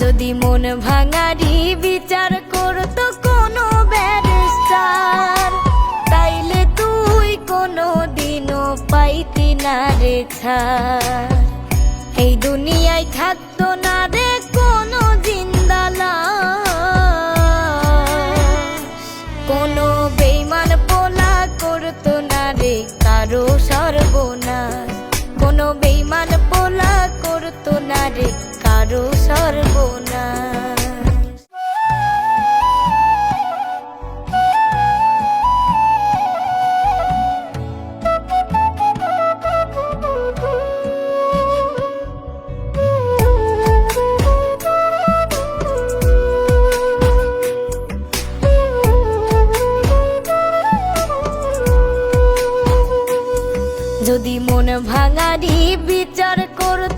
যদি মন ভাঙারি বিচার করতো কোনো ব্যারিস্টার, তাইলে তুই কোনো দিনও পাইতি না রে এই দুনিয়ায় থাকতো না রে কোনো জিন্দালা কোনো বেইমান পোলা করতো না রে কারও সর্বনাশ। কোনো বেইমান পোলা করতো না রে কারও সর্বনাশ। যদি মন ভাঙারি বিচার করতো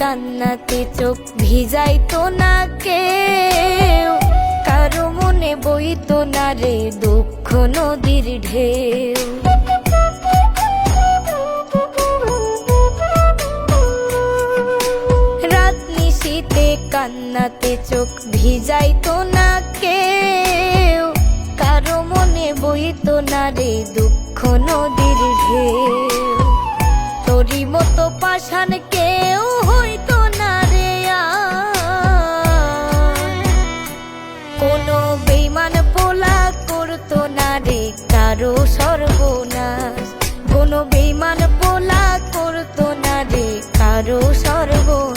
কান্নাতে চোখ ভিজাইতো না কেউ। কারও মনে বইতো না রে দুঃখ নদীর ঢেউ। রাত কান্নাতে চোখ ভিজাইতো না কেউ। কারও মনে বইতো না রে দুঃখ নদীর ঢেউ। তোরি মতো পাষাণ কেউ হইতো না রে। কোনো বেইমান পোলা করতো না রে, কারও সর্বনাশ কোনো বেইমান পোলা করতো না রে, কারও সর্বনাশ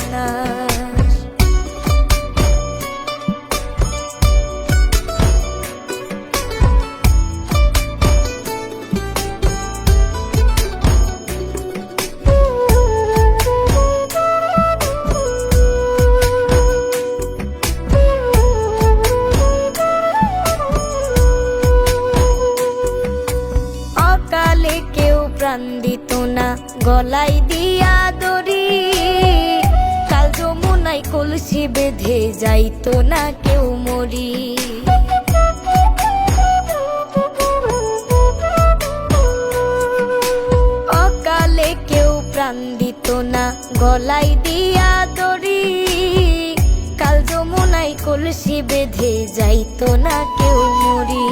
প্রাণ দিত না, গলাই দিয়া দড়ি। কাল যমুনাই কলসি বেঁধে যাইতো না কেউ মরি। অকালে কেউ প্রাণ দিত না, গলাই দিয়া দড়ি। কাল যমুনাই কলসি বেঁধে যাইতো না কেউ মরি।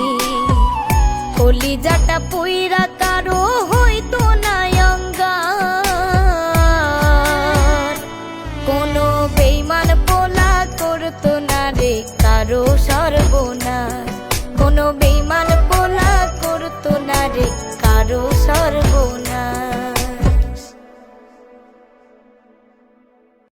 কলিজাটা পুইরা কারও কোনো বেইমান পোলা করতো না রে, কারও সর্বনাশ। কোনো বেইমান পোলা করতো না রে, কারও সর্বনাশ।